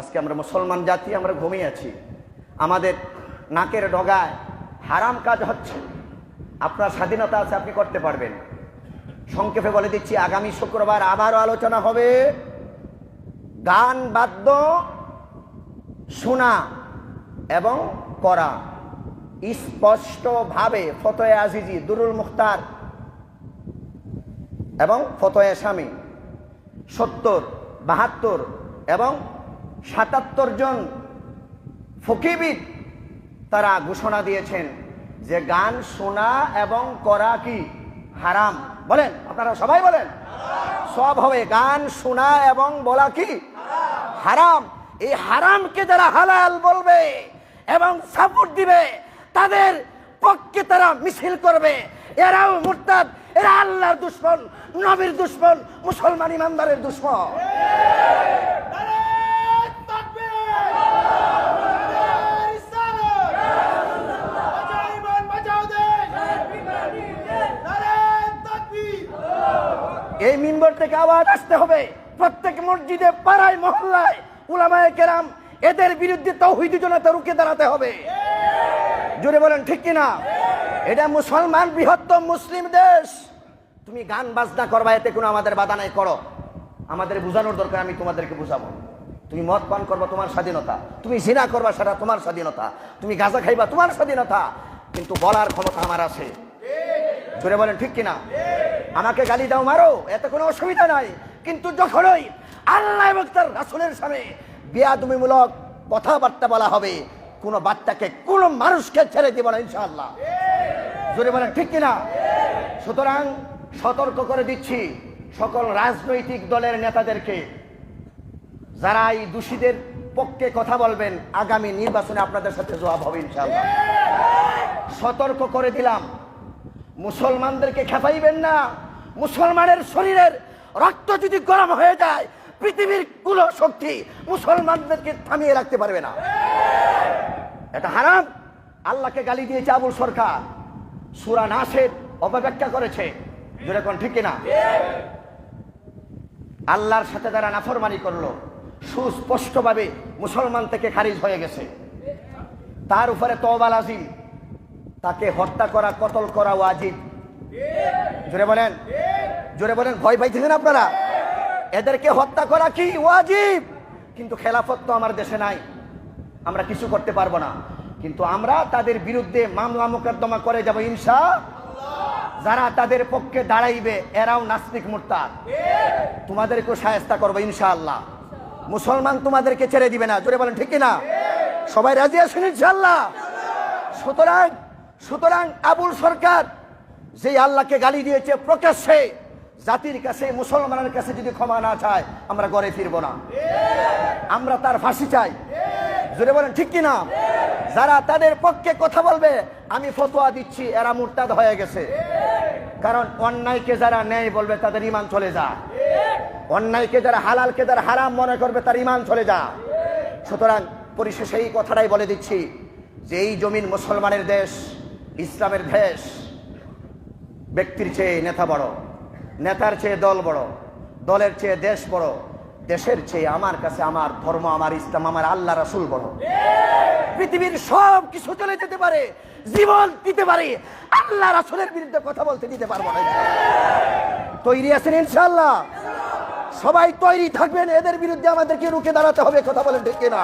আজকে আমরা মুসলমান জাতি, আমরা ঘুমিয়ে আছি। আমাদের নাকের ডগায় হারাম কাজ হচ্ছে। আপনার স্বাধীনতা আছে, আপনি করতে পারবেন। সংক্ষেপে বলে দিচ্ছি, আগামী শুক্রবার আবারও আলোচনা হবে গান, বাদ্য, শোনা এবং করা। স্পষ্টভাবে ফতোয় আজিজি, দুরুল মুখতার এবং ফতোয়া স্বামী। সত্তর, বাহাত্তর এবং সাতাত্তর জন ফকিবিদ তারা ঘোষণা দিয়েছেন যে গান শোনা এবং করা কি হারাম। বলেন, আপনারা সবাই বলেন। সব হবে গান শোনা এবং বলা কি হারাম। এই হারামকে যারা হালাল বলবে এবং সাপোর্ট দিবে, তাদের পক্ষে তারা মিছিল করবে। এরাও মুরতাদ, এরা আল্লাহর দুশ্মন, নবীর দুশ্মন, মুসলমান ইমানদারের দুশ্মন। এই মিম্বর থেকে আওয়াজ আসতে হবে। প্রত্যেক মসজিদে, পাড়ায়, মহল্লায় উলামায়ে কেরাম এদের বিরুদ্ধে তৌহিদি জনতা রুখে দাঁড়াতে হবে। জোরে বলেন, ঠিক কিনা? এটা মুসলমান বৃহত্তম মুসলিম দেশ। তুমি গান বাজনা করবা, এতে কোনো আমাদের বাধা নাই, করো। আমাদের বোঝানোর দরকার, আমি তোমাদেরকে বুঝাবো। তুমি মদ পান করবা, তোমার স্বাধীনতা। তুমি জিনা করবা, সেটা তোমার স্বাধীনতা। তুমি গাঁজা খাইবা, তোমার স্বাধীনতা। কিন্তু বলার ক্ষমতা আমার আছে। জোরে বলেন, ঠিক কিনা? আমাকে গালি দাও, মারো। এতে কোনো অসুবিধা নাই। কিন্তু যখনই আল্লাহ এবং তার রাসুলের সামনে বিয়াদুমিমূলক কথাবার্তা বলা হবে, কোনো বাচ্চাকে, কোনো মানুষকে ছেড়ে দিব না, ইনশাআল্লাহ। জোরে বলেন, ঠিক কিনা? সুতরাং সতর্ক করে দিচ্ছি সকল রাজনৈতিক দলের নেতাদেরকে। যারা এই দোষীদের পক্ষে কথা বলবেন, আগামী নির্বাচনে আপনাদের সাথে জবাব হবে, ইনশাআল্লাহ। সতর্ক করে দিলাম। মুসলমানদেরকে খেপাইবেন না। মুসলমানের শরীরের রক্ত যদি গরম হয়ে যায়, পৃথিবীর কুলো শক্তি মুসলমানদেরকে থামিয়ে রাখতে পারবে না। এটা হারাম। আল্লাহকে গালি দিয়েছে আবুল সরকার সুরা নাসের অপব্যাখ্যা করেছে। যেরকম ঠিক কিনা? আল্লাহর সাথে তারা নাফরমানি করল। সুস্পষ্টভাবে মুসলমান থেকে খারিজ হয়ে গেছে। তার উপরে তওবাল আজিম তাকে হত্যা করা, কতল করা ওয়াজিব। জোরে বলেন। জোরে বলেন, ভয় পাইতেছেন আপনারা? এদেরকে হত্যা করা কি ওয়াজিব? কিন্তু খেলাফত তো আমার দেশে নাই। আমরা কিছু করতে পারব না। কিন্তু আমরা তাদের বিরুদ্ধে মামলা মোকদ্দমা করে যাব ইনসা যারা তাদের পক্ষে দাঁড়াইবে, এরাও নাস্তিক মুরতাদ। তোমাদেরকেও সায়স্তা করব ইনশাআল্লাহ মুসলমান তোমাদেরকে ছেড়ে দিবে না। জোরে বলেন, ঠিক না সবাই রাজি আছেন ইনশাআল্লাহ সুতরাং সুতরাং আবুল সরকার যে আল্লাহকে গালি দিয়েছে প্রকাশ্যে, জাতির কাছে, মুসলমানের কাছে যদি ক্ষমা না চায়, আমরা গড়ে ফিরবো না। আমরা তার ফাঁসি চাই। জোরে বলেন, ঠিক কিনা? যারা তাদের পক্ষে কথা বলবে, আমি ফতোয়া দিচ্ছি, এরা মুরতাদ হয়ে গেছে। কারণ অন্যায়কে যারা নেয় বলবে, তাদের ইমান চলে যা। অন্যায়কে যারা হালালকে যারা হারাম মনে করবে, তার ইমান চলে যা। সুতরাং পরিশেষে এই কথাটাই বলে দিচ্ছি যে এই জমিন মুসলমানের দেশ ইসলামের দেশ ব্যক্তির চেয়ে নেতা বড়, নেতার চেয়ে দল বড়, দলের চেয়ে দেশ বড়, দেশের চেয়ে আমার কাছে আমার ধর্ম, আমার ইসলাম, আমার আল্লাহ রাসুল বড়। পৃথিবীর সব কিছু চলে যেতে পারে, জীবন দিতে পারে, আল্লাহ রাসুলের বিরুদ্ধে কথা বলতে দিতে পারব না। তৈরি আছেন ইনশাল্লাহ সবাই তৈরি থাকবেন, এদের বিরুদ্ধে আমাদেরকে রুখে দাঁড়াতে হবে, কথা বলেন ঠিক না